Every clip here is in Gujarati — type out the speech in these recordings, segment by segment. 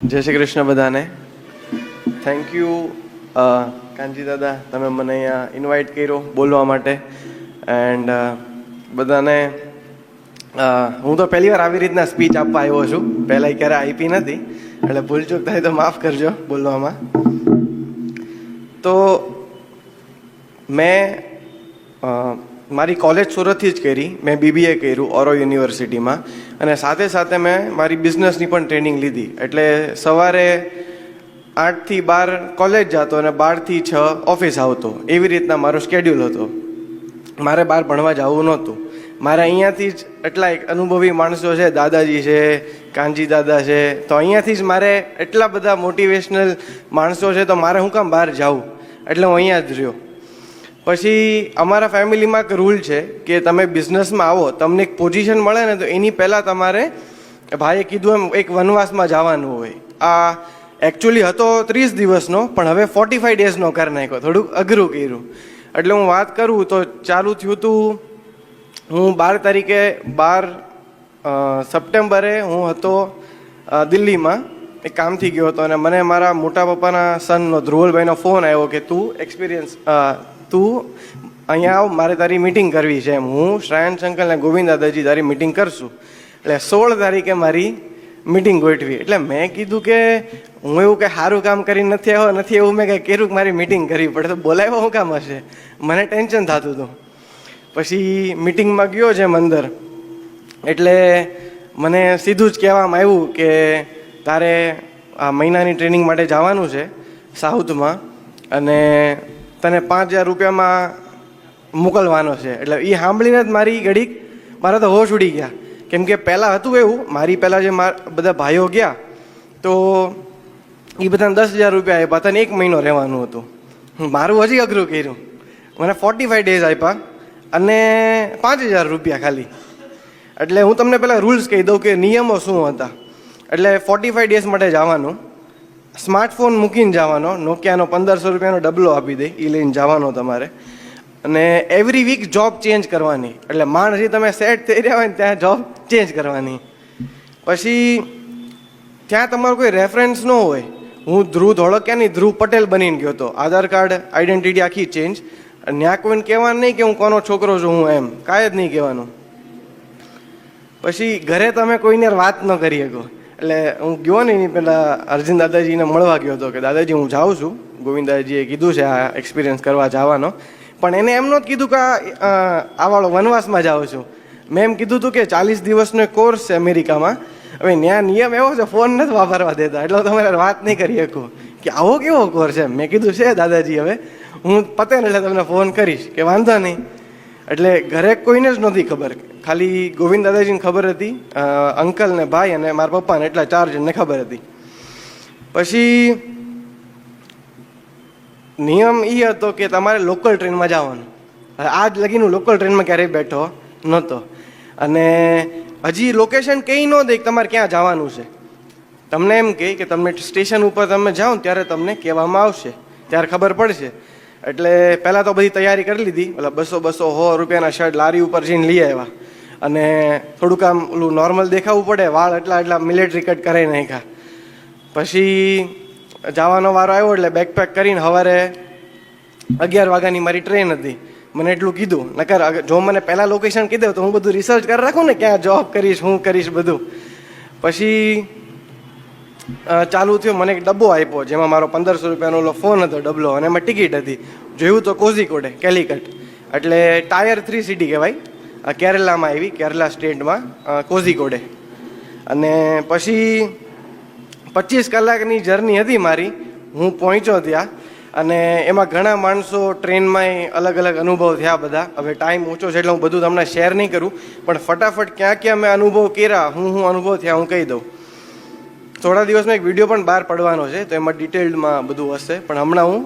જય શ્રી કૃષ્ણ બધાને. થેન્ક યુ કાનજી દાદા, તમે મને અહીંયા ઇન્વાઇટ કર્યો બોલવા માટે. એન્ડ બધાને હું તો પહેલી વાર આવી રીતના સ્પીચ આપવા આવ્યો છું. પહેલાં ક્યારે આપી નથી. એટલે ભૂલચૂક થાય તો માફ કરજો બોલવામાં. તો, મેં મારી કોલેજ સુરતથી જ કરી. મેં બીબીએ કર્યું ઓરો યુનિવર્સિટીમાં અને સાથે સાથે મેં મારી બિઝનેસની પણ ટ્રેનિંગ લીધી. એટલે સવારે આઠથી બાર કોલેજ જતો અને બારથી છ ઓફિસ આવતો. એવી રીતના મારો સ્કેડ્યુલ હતો. મારે બહાર ભણવા જવું નહોતું. મારે અહીંયાથી જ એટલા એક અનુભવી માણસો છે, દાદાજી છે, કાનજી દાદા છે. તો અહીંયાથી જ મારે એટલા બધા મોટિવેશનલ માણસો છે, તો મારે હું કામ બહાર જાઉં? એટલે હું અહીંયા જ રહ્યો. પછી અમારા ફેમિલીમાં એક રૂલ છે કે તમે બિઝનેસમાં આવો, તમને એક પોઝિશન મળે ને તો એની પહેલાં તમારે ભાઈએ કીધું એમ એક વનવાસમાં જવાનું હોય. આ એકચ્યુઅલી હતો ત્રીસ દિવસનો, પણ હવે ફોર્ટી ફાઈવ ડેઝનો કરી નાખ્યો, થોડુંક અઘરું કર્યું. એટલે હું વાત કરું તો ચાલુ થયું હતું હું બાર તારીખે બાર સપ્ટેમ્બરે હું હતો દિલ્હીમાં. એક કામથી ગયો હતો અને મને મારા મોટા પપ્પાના સનનો ધ્રુવલભાઈનો ફોન આવ્યો કે તું એક્સપિરિયન્સ તું અહીંયા આવ, મારે તારી મિટિંગ કરવી છે એમ. હું શ્રાયણ શંકર અને ગોવિંદ દાદાજી તારી મિટિંગ કરશું. એટલે સોળ તારીખે મારી મિટિંગ ગોઠવી. એટલે મેં કીધું કે હું એવું કે સારું કામ કરીને નથી આવ્યો, નથી એવું મેં કંઈ કર્યું મારી મિટિંગ કરવી પડે. તો બોલાવ્યો શું કામ હશે? મને ટેન્શન થતું હતું. પછી મિટિંગમાં ગયો છે મંદર એટલે મને સીધું જ કહેવામાં આવ્યું કે તારે આ મહિનાની ટ્રેનિંગ માટે જવાનું છે સાઉથમાં. અને તને પાંચ હજાર રૂપિયામાં મોકલવાનો છે. એટલે એ સાંભળીને જ મારી ઘડીક મારા તો હોશ ઉડી ગયા. કેમ કે પહેલાં હતું એવું, મારી પહેલાં જે માર બધા ભાઈઓ ગયા, તો એ બધાને દસ હજાર રૂપિયા આપ્યા તને એક મહિનો રહેવાનું હતું. મારું હજી અઘરું કર્યું. મને ફોર્ટી ફાઈવ ડેઝ આપ્યા અને પાંચ હજાર રૂપિયા ખાલી. એટલે હું તમને પહેલાં રૂલ્સ કહી દઉં કે નિયમો શું હતા. એટલે ફોર્ટી ફાઈવ ડેઝ માટે જવાનું. સ્માર્ટફોન મૂકીને જવાનો નોકિયાનો પંદરસો રૂપિયાનો ડબલો આપી દે એ લઈને જવાનો તમારે. અને એવરી વીક જોબ ચેન્જ કરવાની. એટલે માણસી તમે સેટ થઈ રહ્યા હોય ને, ત્યાં જોબ ચેન્જ કરવાની. પછી, ત્યાં તમારો કોઈ રેફરન્સ ન હોય. હું ધ્રુવ ધોળકિયાની ધ્રુવ પટેલ બનીને ગયો હતો. આધાર કાર્ડ આઈડેન્ટિટી આખી ચેન્જ ત્યાં કોઈને કહેવાનું નહીં કે હું કોનો છોકરો છું, હું એમ. કાંઈ જ નહીં કહેવાનું. પછી ઘરે તમે કોઈને વાત ન કરી શકો. એટલે હું ગયો ને એની પહેલાં અર્જુન દાદાજીને મળવા ગયો હતો કે દાદાજી, હું જાઉં છું. ગોવિંદાજીએ કીધું છે આ એક્સપિરિયન્સ કરવા જવાનો. પણ એને એમ નહોતું કીધું કે આ આવાળો વનવાસમાં જાઉં છું. મેં એમ કીધું હતું કે ચાલીસ દિવસનો કોર્સ છે અમેરિકામાં. હવે ત્યાં નિયમ એવો છે ફોન નથી વાપરવા દેતા. એટલે તમારે વાત નહીં કરી શકું. કે આવો કેવો કોર્સ છે? મેં કીધું છે દાદાજી હવે. હું પતે એટલે તમને ફોન કરીશ. કે વાંધો નહીં. એટલે ઘરે કોઈને જ નહોતી ખબર. ખાલી ગોવિંદ દાદાજીને ખબર હતી અંકલ ને ભાઈ અને મારા પપ્પાને એટલા ચાર જણને ખબર હતી. પછી નિયમ એ હતો કે તમારે લોકલ ટ્રેનમાં જવાનું. આજ લગીન હું લોકલ ટ્રેનમાં ક્યારેય બેઠો નહોતો. અને હજી લોકેશન કંઈ ન દે તમારે ક્યાં જવાનું છે. તમને એમ કહે કે તમને સ્ટેશન ઉપર તમે જાઓ ત્યારે તમને કહેવામાં આવશે. ત્યારે ખબર પડશે. એટલે પહેલાં તો બધી તૈયારી કરી લીધી. ઓલા બસો બસો સો રૂપિયાના શર્ટ લારી ઉપર જઈને લઈ આવ્યા. અને થોડુંક આમ ઓલું નોર્મલ દેખાવું પડે, વાળ એટલા એટલા મિલિટરી કટ કરાવી નાખ્યા. પછી જવાનો વારો આવ્યો એટલે બેકપેક કરીને સવારે અગિયાર વાગ્યાની મારી ટ્રેન હતી. મને એટલું કીધું, નકર જો મને પહેલાં લોકેશન કીધું તો હું બધું રિસર્ચ કરી રાખું ને, ક્યાં જોબ કરીશ, હું કરીશ બધું. પછી ચાલુ થયું, મને એક ડબ્બો આપ્યો, જેમાં મારો પંદરસો રૂપિયાનો ઓલો ફોન હતો ડબલો અને એમાં ટિકિટ હતી. જોયું તો કોઝીકોડે કેલિકટ. એટલે ટાયર થ્રી સિટી કહેવાય. કેરલામાં આવી, કેરલા સ્ટેટમાં કોઝીકોડે. અને પછી પચીસ કલાકની જર્ની હતી મારી, હું પહોંચ્યો ત્યાં. અને એમાં ઘણા માણસો ટ્રેનમાંય અલગ અલગ અનુભવ થયા બધા. હવે ટાઈમ ઓછો છે એટલે હું બધું તમને શેર નહીં કરું. પણ ફટાફટ ક્યાં ક્યાં મેં અનુભવ કર્યા, હું હું અનુભવ થયા, હું કહી દઉં. થોડા દિવસમાં એક વીડિયો પણ બહાર પડવાનો છે, તો એમાં ડિટેલ્ડમાં બધું હશે. પણ હમણાં હું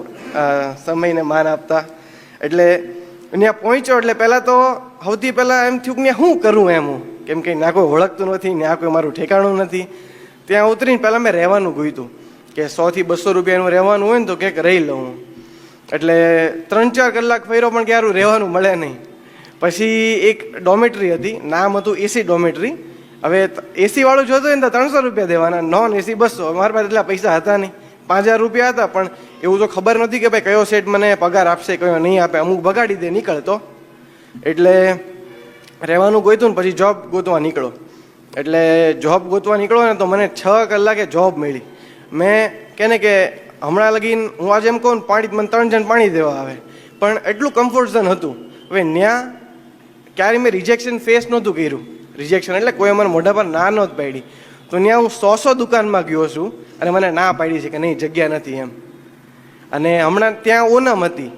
સમયને માન આપતા. એટલે ત્યાં પહોંચ્યો એટલે પહેલાં તો સૌથી પહેલાં એમ થયું કે મેં શું કરું એમ? હું કેમ કે ના કોઈ ઓળખતું નથી ત્યાં કોઈ મારું ઠેકાણું નથી. ત્યાં ઉતરીને પહેલાં મેં રહેવાનું ગયું કે સોથી બસો રૂપિયાનું રહેવાનું હોય ને તો ક્યાંક રહી લઉં. એટલે ત્રણ ચાર કલાક ફેરો પણ ક્યારું રહેવાનું મળે નહીં. પછી એક ડોમેટરી હતી, નામ હતું એસી ડોમેટરી. હવે એસી વાળું જોતું હોય ને તો ત્રણસો રૂપિયા દેવાના, નોન એસી બસો. મારા પાસે એટલા પૈસા હતા નહીં. પાંચ હજાર રૂપિયા હતા, પણ એવું તો ખબર નથી કે ભાઈ કયો સેટ મને પગાર આપશે, કયો નહીં આપે. અમુક બગાડી દે નીકળતો એટલે રહેવાનું ગોતું ને પછી જોબ ગોતવા નીકળો. એટલે જોબ ગોતવા નીકળો ને તો મને છ કલાકે જોબ મળી. મેં કે ને કે હમણાં લગીન હું આજે એમ કહું પાણી મને ત્રણ જણ પાણી દેવા આવે. પણ એટલું કમ્ફર્ટ ઝોન હતું. હવે ત્યાં ક્યારે મેં રિજેક્શન ફેસ નહોતું કર્યું. રિજેક્શન એટલે કોઈ મને મોઢા પર ના નહોત પાડી. તો ત્યાં હું સો સો દુકાનમાં ગયો છું અને મને ના પાડી છે કે નહીં, જગ્યા નથી એમ. અને હમણાં ત્યાં ઓનમ હતી.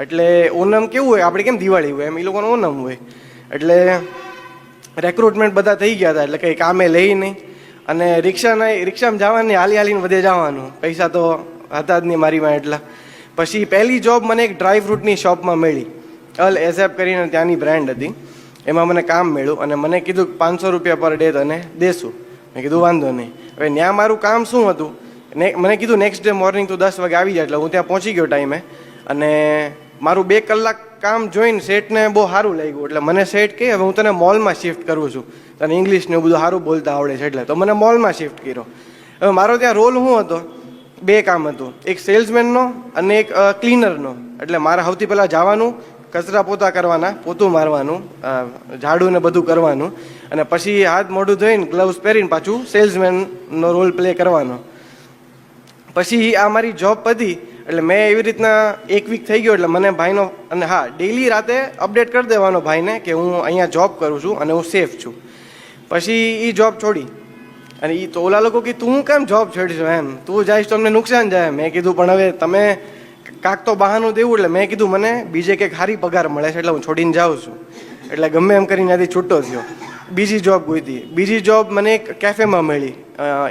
એટલે ઓનમ કેવું હોય? આપણે કેમ દિવાળી હોય? એમ એ લોકોનો ઓનમ હોય. એટલે રેક્રુટમેન્ટ બધા થઈ ગયા હતા. એટલે કંઈ કામે લઈ નહીં. અને રિક્ષાના રિક્ષામાં જવાની, હાલી હાલીને વધે જવાનું. પૈસા તો હતા જ નહીં મારીમાં એટલા. પછી પહેલી જોબ મને એક ડ્રાય ફ્રૂટની શોપમાં મળી. અલ એઝેપ કરીને ત્યાંની બ્રાન્ડ હતી. એમાં મને કામ મળ્યું અને મને કીધું પાંચસો રૂપિયા પર ડે તને દેશું. મેં કીધું વાંધો નહીં. હવે ત્યાં મારું કામ શું હતું? ને મને કીધું નેક્સ્ટ ડે મોર્નિંગ તું દસ વાગે આવી જાય એટલે હું ત્યાં પહોંચી ગયો ટાઈમે અને મારું બે કલાક કામ જોઈને સેટને બહુ સારું લાગ્યું. એટલે મને સેટ કહે, હવે હું તને મોલમાં શિફ્ટ કરું છું. તને ઇંગ્લિશને એવું બધું સારું બોલતા આવડે છે. એટલે તો મને મોલમાં શિફ્ટ કર્યો. હવે મારો ત્યાં રોલ શું હતો? બે કામ હતું. એક સેલ્સમેનનો અને એક ક્લીનરનો એટલે મારે સૌથી પહેલાં જવાનું, કચરા પોતા કરવાના, પોતું મારવાનું ઝાડું ને બધું કરવાનું. અને પછી હાથ મોઢું ધોઈને ગ્લવ્સ પહેરીને પાછું સેલ્સમેનનો રોલ પ્લે કરવાનો. પછી આ મારી જોબ પતી, એટલે મેં એવી રીતના એક વીક થઈ ગયો એટલે મને ભાઈનો અને હા ડેઈલી રાતે અપડેટ કરી દેવાનો ભાઈને કે હું અહીંયા જોબ કરું છું અને હું સેફ છું. પછી એ જોબ છોડી. અને એ તો ઓલા લોકો કે, તું કેમ જોબ છોડીશું એમ? તું જઈશ તો અમને નુકસાન જાય. મેં કીધું, પણ હવે તમે કાંક તો બહાનું દેવું. એટલે મેં કીધું, મને બીજે કંઈક સારી પગાર મળે છે એટલે હું છોડીને જાઉં છું. એટલે ગમે એમ કરીને ત્યાંથી છૂટો થયો. બીજી જોબ ગોઈતી. બીજી જોબ મને એક કેફેમાં મળી.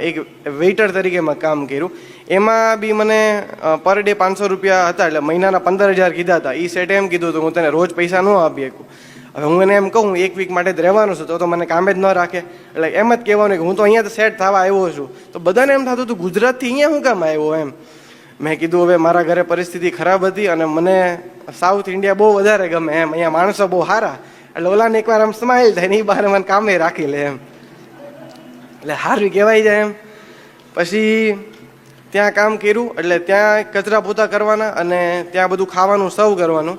એક વેઇટર તરીકે મેં કામ કર્યું. એમાં બી મને પર ડે પાંચસો રૂપિયા હતા, એટલે મહિનાના પંદર હજાર કીધા હતા. એ સેટે એમ કીધું હતું, હું તને રોજ પૈસા ન આપી શકું. હવે હું એને એમ કહું એક વીક માટે જ રહેવાનું છું, તો તો મને કામે જ ન રાખે. એટલે એમ જ કહેવાનું કે હું તો અહીંયા સેટ થવા આવ્યો છું. તો બધાને એમ થતું હતું, ગુજરાતથી અહીંયા શું કામ આવ્યો? એમ. મેં કીધું, હવે મારા ઘરે પરિસ્થિતિ ખરાબ હતી અને મને સાઉથ ઇન્ડિયા બહુ વધારે ગમે એમ. અહીંયા માણસો બહુ સારા. એટલે ઓલાને એકવાર આમ સ્માઇલ થાય ને એ બહાર મને કામે રાખી લે એમ. એટલે સારું કહેવાય જાય એમ. પછી ત્યાં કામ કર્યું, એટલે ત્યાં કચરા પોતા કરવાના અને ત્યાં બધું ખાવાનું સર્વ કરવાનું.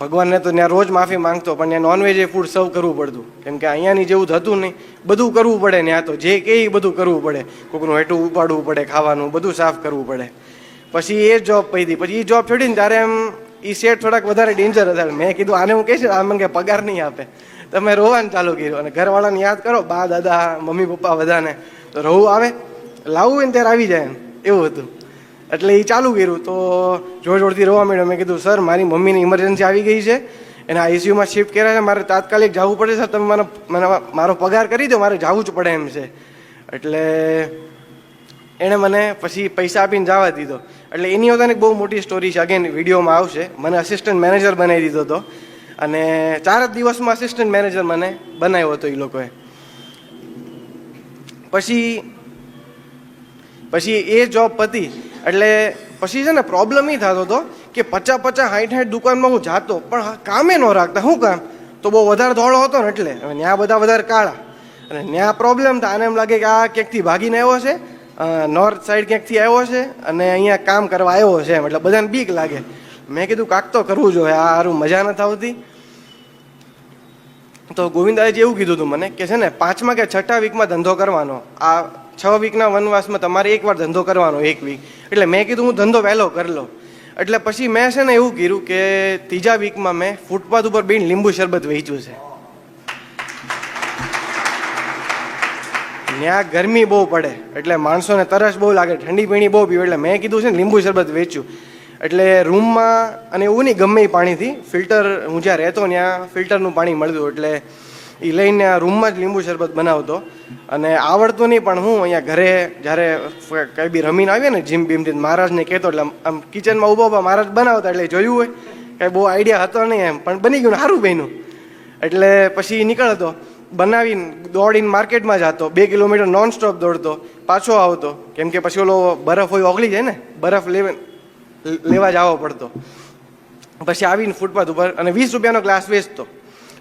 ભગવાનને તો ત્યાં રોજ માફી માંગતો, પણ ત્યાં નોનવેજ ફૂડ સર્વ કરવું પડતું. કેમ કે અહીંયાની જેવું થતું નહીં. બધું કરવું પડે ત્યાં તો. જે કે એ બધું કરવું પડે. કોકનું હેઠું ઉપાડવું પડે, ખાવાનું, બધું સાફ કરવું પડે. પછી એ જોબ પડી પછી એ જોબ છોડીને ત્યારે એમ એ સેટ થોડાક વધારે ડેન્જર હતા. મેં કીધું, આને હું કહીશ આ મને કે પગાર નહીં આપે. તમે રોવાનું ચાલુ કર્યું અને ઘરવાળાને યાદ કરો, બા, દાદા, મમ્મી, પપ્પા બધાને. તો રહું આવે, લાવવું હોય ને ત્યારે આવી જાય એવું હતું. એટલે એ ચાલુ કર્યું. તો જોર જોરથી રોવા માંડ્યો. મેં કીધું, સર, મારી મમ્મીની ઇમરજન્સી આવી ગઈ છે. એને આઈસીયુમાં શિફ્ટ કર્યા છે. મારે તાત્કાલિક જવું પડે, સર. તમે મને મને મારો પગાર કરી દો. મારે જવું જ પડે એમ છે. એટલે એણે મને પછી પૈસા આપીને જવા દીધો. એટલે એની પોતાની બહુ મોટી સ્ટોરી છે. અગેન વિડીયોમાં આવશે. મને અસિસ્ટન્ટ મેનેજર બનાવી દીધો હતો. અને ચાર જ દિવસમાં અસિસ્ટન્ટ મેનેજર મને બનાવ્યો હતો એ લોકોએ. પછી પછી એ જોબ પતી. એટલે પછી છે ને પ્રોબ્લેમ એ થતો હતો કે પચાસ પચાસ હાઈઠ હાઈઠ દુકાનમાં હું જાતો. પણ કામે ન રાખતા. શું કામ? તો બહુ વધારે ધોળો હતો ને એટલે. ત્યાં બધા વધારે કાળા. અને ત્યાં પ્રોબ્લેમ થાય આને એમ લાગે કે આ ક્યાંકથી ભાગીને આવ્યો છે. નોર્થ સાઈડ ક્યાંકથી આવ્યો છે અને અહીંયા કામ કરવા આવ્યો છે એમ, એટલે બધાને બીક લાગે. મેં કીધું, કાંક તો કરવું જોઈએ, આ સારું મજા નથી આવતી. તો ગોવિંદાએ એવું કીધું હતું મને કે છે ને, પાંચમા કે છઠ્ઠા વીકમાં ધંધો કરવાનો. આ છ વીકના વનવાસમાં તમારે એકવાર ધંધો કરવાનો, એક વીક એટલે મેં કીધું, હું ધંધો વહેલો કરી લઉં. એટલે પછી મેં છે ને એવું કર્યું કે ત્રીજા વીકમાં મેં ફૂટપાથ ઉપર બેન લીંબુ શરબત વેચ્યું છે. ત્યાં ગરમી બહુ પડે. એટલે માણસોને તરસ બહુ લાગે, ઠંડી પીણી બહુ પીવે. એટલે મેં કીધું છે લીંબુ શરબત વેચ્યું. એટલે રૂમમાં અને એવું નહીં, ગમે એ પાણીથી, ફિલ્ટર હું જ્યાં રહેતો ત્યાં ફિલ્ટરનું પાણી મળતું. એટલે એ લઈને રૂમમાં જ લીંબુ શરબત બનાવતો. અને આવડતું નહીં, પણ હું અહીંયા ઘરે જ્યારે કંઈ બી રમીને આવીએ ને જીમ બીમથી મહારાજને કહેતો, એટલે આમ- કિચનમાં ઊભો ઊભા મહારાજ બનાવતા, એટલે જોયું હોય. કંઈ બહુ આઈડિયા હતો નહીં એમ, પણ બની ગયું સારું બન્યું. એટલે પછી નીકળતો. બનાવીને દોડીને માર્કેટમાં જતો, બે કિલોમીટર નોન સ્ટોપ દોડતો, પાછો આવતો. કેમ કે પછી ઓલો બરફ હોય ઓગળી જાય ને, બરફ લેવે લેવા જવો પડતો. પછી આવીને ફૂટપાથ ઉપર અને વીસ રૂપિયાનો ગ્લાસ વેચતો.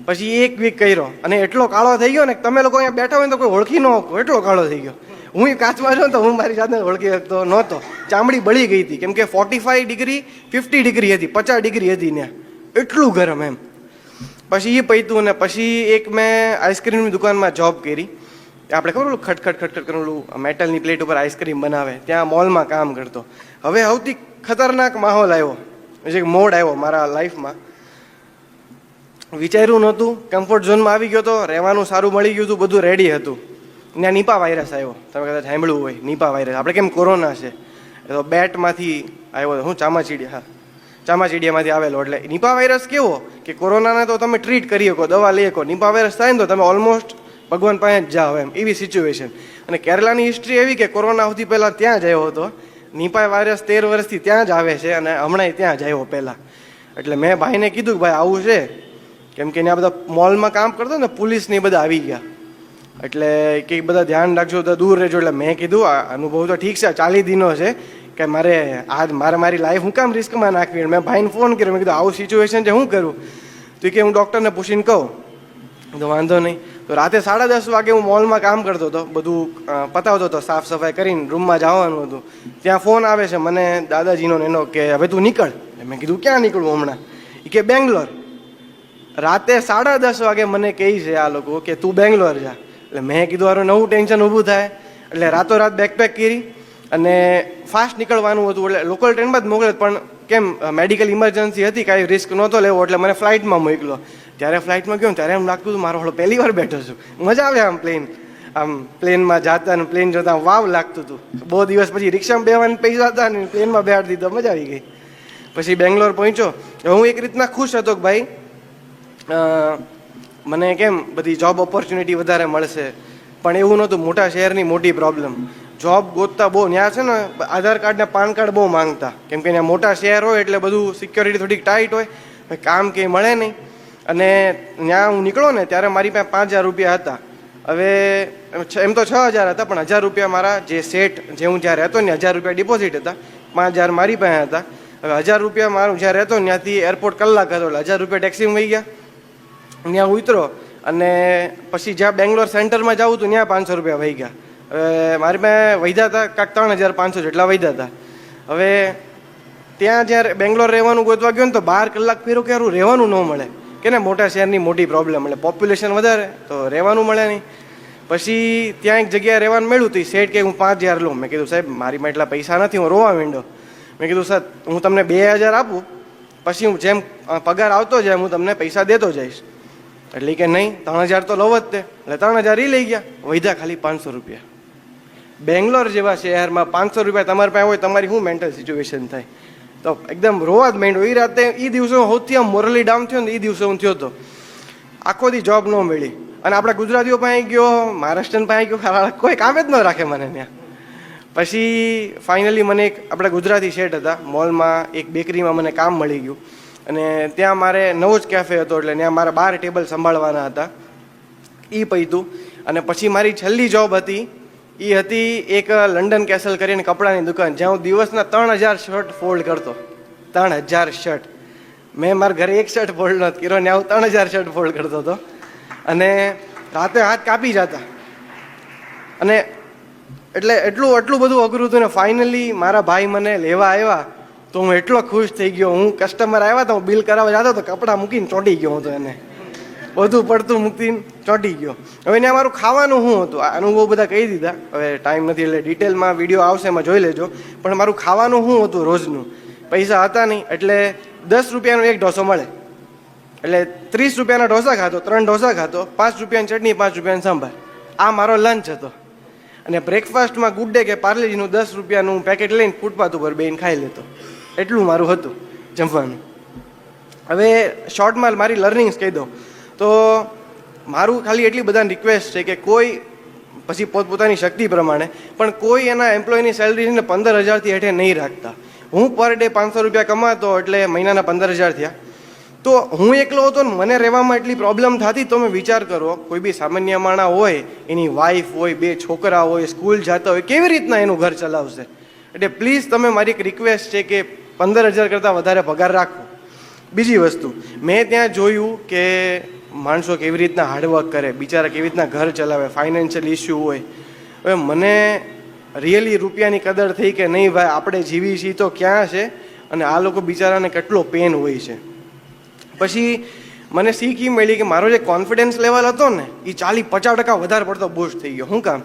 પછી એક વીક કર્યો. અને એટલો કાળો થઈ ગયો ને, તમે લોકો અહીંયા બેઠા હોય ને તો કોઈ ઓળખી ન શકો એટલો કાળો થઈ ગયો. હું કાચમાં છું તો હું મારી જાતને ઓળખી શકતો નહોતો. ચામડી બળી ગઈ હતી. કેમ કે forty five degree fifty degree હતી, પચાસ ડિગ્રી હતી ત્યાં. એટલું ગરમ એમ. પછી એ પૈતું ને પછી એક મેં આઈસ્ક્રીમની દુકાનમાં જોબ કરી. આપણે ખબર ઓલું ખટખટ ખટખટ કરેલું મેટલની પ્લેટ ઉપર આઈસ્ક્રીમ બનાવે. ત્યાં મોલમાં કામ કરતો. હવે સૌથી ખતરનાક માહોલ આવ્યો. જે મોડ આવ્યો મારા લાઈફમાં વિચાર્યું નહોતું. કમ્ફર્ટ ઝોનમાં આવી ગયો તો રહેવાનું સારું મળી ગયું હતું, બધું રેડી હતું. ત્યાં નિપા વાયરસ આવ્યો. તમે કદાચ સાંભળ્યું હોય, નિપા વાયરસ આપણે કેમ કોરોના છે? તો બેટમાંથી આવ્યો હું ચામાચીડી હા. ચામાચીડિયામાંથી આવેલો. એટલે નિપા વાયરસ કેવો? કે કોરોનાને તો તમે ટ્રીટ કરી શકો, દવા લઈ શકો. નિપા વાયરસ થાય ને તો તમે ઓલમોસ્ટ ભગવાન પાસે જ જાઓ એમ. એવી સિચ્યુએશન અને કેરલાની હિસ્ટ્રી એવી કે કોરોના સુધી પહેલાં ત્યાં જ આવ્યો હતો. નિપા વાયરસ તેર વર્ષથી ત્યાં જ આવે છે અને હમણાં ત્યાં જ આવ્યો પહેલાં. એટલે મેં ભાઈને કીધું કે ભાઈ, આવું છે? કેમ કે ત્યાં બધા મોલમાં કામ કરતો ને પોલીસ ને એ બધા આવી ગયા. એટલે કે બધા ધ્યાન રાખજો, તો દૂર રહેજો. એટલે મેં કીધું, આ અનુભવ તો ઠીક છે ચાલી દિનો છે. કે મારે આજ મારે મારી લાઈફ હું કામ રિસ્કમાં નાખવી મેં ભાઈને ફોન કર્યો. મેં કીધું, આવું સિચ્યુએશન છે, હું કરું? તો કે, હું ડૉક્ટરને પૂછીને કહું. તો વાંધો નહીં. તો રાતે સાડા દસ વાગે હું મોલમાં કામ કરતો હતો, બધું પતાવતો હતો, સાફ સફાઈ કરીને રૂમમાં જવાનું હતું. ત્યાં ફોન આવે છે, મને દાદાજીનો એનો કે, હવે તું નીકળ. મેં કીધું, ક્યાં નીકળું હમણાં? એ કે, બેંગ્લોર. રાતે સાડા દસ વાગે મને કહે છે આ લોકો કે, તું બેંગ્લોર જા. એટલે મેં કીધું મારું નવું ટેન્શન ઊભું થાય. એટલે રાતોરાત બેકપેક કરી અને ફાસ્ટ નીકળવાનું હતું એટલે લોકલ ટ્રેનમાં જ મોકલે, પણ કેમ મેડિકલ ઇમરજન્સી હતી, કાંઈ રિસ્ક નહોતો લેવો, એટલે મને ફ્લાઇટમાં મોકલો ત્યારે ફ્લાઇટમાં ગયો ત્યારે એમ લાગતું હતું, મારો હળો પહેલી વાર બેઠો છું. મજા આવે આમ પ્લેન આમ પ્લેનમાં જતા ને પ્લેન જોતા વાવ લાગતું હતું. બહુ દિવસ પછી રિક્ષામાં બેવાની પૈસા હતા ને પ્લેનમાં બેહાડી દીધો, મજા આવી ગઈ. પછી બેંગ્લોર પહોંચ્યો. હું એક રીતના ખુશ હતો કે ભાઈ મને કેમ બધી જોબ ઓપોર્ચ્યુનિટી વધારે મળશે. પણ એવું નહોતું, મોટા શહેરની મોટી પ્રોબ્લેમ જોબ ગોતતા બહુ ત્યાં છે ને, આધાર કાર્ડ ને પાન કાર્ડ બહુ માંગતા. કેમ કે ત્યાં મોટા શહેર હોય એટલે બધું સિક્યોરિટી થોડીક ટાઈટ હોય કામ કંઈ મળે નહીં. અને ત્યાં હું નીકળો ને, ત્યારે મારી પાસે પાંચ હજાર રૂપિયા હતા. હવે એમ તો છ હજાર હતા, પણ હજાર રૂપિયા મારા જે સેટ જે હું જ્યાં રહેતો ને, હજાર રૂપિયા ડિપોઝિટ હતા. પાંચ હજાર મારી પાસે હતા. હવે હજાર રૂપિયા મારું જ્યાં રહેતો ત્યાંથી એરપોર્ટ કલાક હતો, એટલે હજાર રૂપિયા ટેક્સીમાં વહી ગયા. ત્યાં ઉતરો અને પછી જ્યાં બેંગ્લોર સેન્ટરમાં જાઉં તો ત્યાં પાંચસો રૂપિયા વહી ગયા. હવે મારી પાસે વૈધા હતા કાંક ત્રણ હજાર પાંચસો જેટલા વૈધા હતા. હવે ત્યાં જ્યારે બેંગ્લોર રહેવાનું ગોતવા ગયો ને તો બાર કલાક ફેરો ક્યારું રહેવાનું ન મળે. કે ને મોટા શહેરની મોટી પ્રોબ્લેમ એટલે પોપ્યુલેશન વધારે, તો રહેવાનું મળે નહીં. પછી ત્યાં એક જગ્યાએ રહેવાનું મળ્યું હતું સેટ કે હું પાંચ હજાર લઉં. મેં કીધું, સાહેબ મારીમાં એટલા પૈસા નથી, હું રોવા માંડ્યો. મેં કીધું સર હું તમને બે હજાર આપું, પછી હું જેમ પગાર આવતો જાય હું તમને પૈસા દેતો જઈશ. એટલે કે, નહીં, ત્રણ હજાર તો લવ જ તે. એટલે ત્રણ હજાર એ લઈ ગયા, વૈધા ખાલી પાંચસો રૂપિયા. બેંગ્લોર જેવા શહેરમાં પાંચસો રૂપિયા તમારી પાસે હોય, તમારી શું મેન્ટલ સિચ્યુએશન થાય? તો એકદમ રોવા જ માંડ્યો. એ રાતે એ દિવસે સૌથી આમ મોરલી ડાઉન થયો ને એ દિવસે હું થયો હતો. આખો દી જોબ ન મળી. અને આપણા ગુજરાતીઓ પાસે ગયો મહારાષ્ટ્રન પાસે ગયો કોઈ કામ જ ન રાખે મને ત્યાં. પછી ફાઇનલી મને એક આપણા ગુજરાતી શેઠ હતા, મોલમાં એક બેકરીમાં મને કામ મળી ગયું. અને ત્યાં મારે નવો જ કેફે હતો, એટલે ત્યાં મારે બાર ટેબલ સંભાળવાના હતા. એ પૈતું. અને પછી મારી છેલ્લી જોબ હતી એ હતી એક લંડન કેસલ કરીને કપડાની દુકાન, જ્યાં હું દિવસના ત્રણ હજાર શર્ટ ફોલ્ડ કરતો. ત્રણ હજાર શર્ટ મેં મારા ઘરે એક શર્ટ ફોલ્ડ નહોતો કર્યો ને હું ત્રણ હજાર શર્ટ ફોલ્ડ કરતો હતો. અને રાતે હાથ કાપી જતા. અને એટલે એટલું એટલું બધું અઘરું હતું ને ફાઇનલી મારા ભાઈ મને લેવા આવ્યા તો હું એટલો ખુશ થઈ ગયો. હું કસ્ટમર આવ્યા તો હું બિલ કરાવવા જતો તો કપડાં મૂકીને ચોંટી ગયો હતો એને. બધું પડતું મુક્તિ ચોંટી ગયો. હવે ત્યાં મારું ખાવાનું શું હતું? આનું અનુભવ બધા કહી દીધા. હવે ટાઈમ નથી એટલે ડિટેલમાં વીડિયો આવશે, એમાં જોઈ લેજો. પણ મારું ખાવાનું શું હતું રોજનું? પૈસા હતા નહીં, એટલે દસ રૂપિયાનો એક ઢોસો મળે. એટલે ત્રીસ રૂપિયાના ઢોસા ખાતો ત્રણ ઢોસા ખાતો પાંચ રૂપિયાની ચટણી, પાંચ રૂપિયાની સાંભાર. આ મારો લંચ હતો. અને બ્રેકફાસ્ટમાં ગુડ ડે કે પાર્લેજીનું દસ રૂપિયાનું પેકેટ લઈને ફૂટપાથ ઉપર બેન ખાઈ લેતો. એટલું મારું હતું જમવાનું. હવે શોર્ટમાં મારી લર્નિંગ્સ કહી દઉં. તો મારું ખાલી એટલી બધાને રિક્વેસ્ટ છે કે કોઈ, પછી પોતપોતાની શક્તિ પ્રમાણે, પણ કોઈ એના એમ્પ્લોયની સેલરીને પંદર હજારથી હેઠે નહીં રાખતા. હું પર ડે પાંચસો રૂપિયા કમાતો એટલે મહિનાના પંદર હજાર થયા. તો હું એકલો હતો ને મને રહેવામાં એટલી પ્રોબ્લેમ થતી, તો મેં વિચાર કરો કોઈ બી સામાન્ય માણા હોય, એની વાઈફ હોય, બે છોકરા હોય સ્કૂલ જતા હોય, કેવી રીતના એનું ઘર ચલાવશે? એટલે પ્લીઝ તમે મારી એક રિક્વેસ્ટ છે કે પંદર હજાર કરતાં વધારે પગાર રાખો. બીજી વસ્તુ, મેં ત્યાં જોયું કે માણસો કેવી રીતના હાર્ડવર્ક કરે, બિચારા કેવી રીતના ઘર ચલાવે ફાઇનાન્શિયલ ઇસ્યુ હોય. હવે મને રિયલી રૂપિયાની કદર થઈ કે નહીં ભાઈ, આપણે જીવી છીએ તો ક્યાં છે અને આ લોકો બિચારાને કેટલો પેન હોય છે. પછી મને શીખ એ મળી કે મારો જે કોન્ફિડન્સ લેવલ હતો ને એ ચાલી પચાસ ટકા વધારે પડતો બુસ્ટ થઈ ગયો. શું કામ?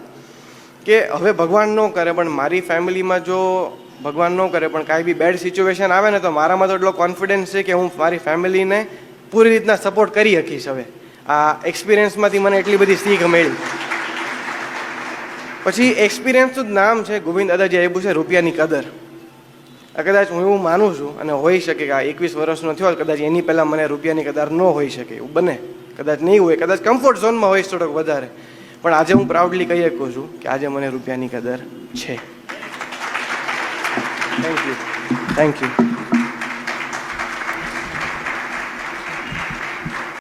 કે હવે ભગવાન ન કરે, પણ મારી ફેમિલીમાં જો ભગવાન ન કરે, પણ કાંઈ બી બેડ સિચ્યુએશન આવે ને તો મારામાં તો એટલો કોન્ફિડન્સ છે કે હું મારી ફેમિલીને પૂરી રીતના સપોર્ટ કરી શકીશ હવે. આ એક્સપિરિયન્સમાંથી મને એટલી બધી શીખ મળી. પછી એક્સપિરિયન્સનું જ નામ છે ગોવિંદ દાદાજી આપ્યું છે રૂપિયાની કદર. કદાચ હું એવું માનું છું અને હોઈ શકે કે આ એકવીસ વર્ષનો થયો કદાચ એની પહેલાં મને રૂપિયાની કદર ન હોઈ શકે. એવું બને. કદાચ નહીં હોય, કદાચ કમ્ફર્ટ ઝોનમાં હોઈશ થોડોક વધારે. પણ આજે હું પ્રાઉડલી કહી શકું છું કે આજે મને રૂપિયાની કદર છે. Thank you thank you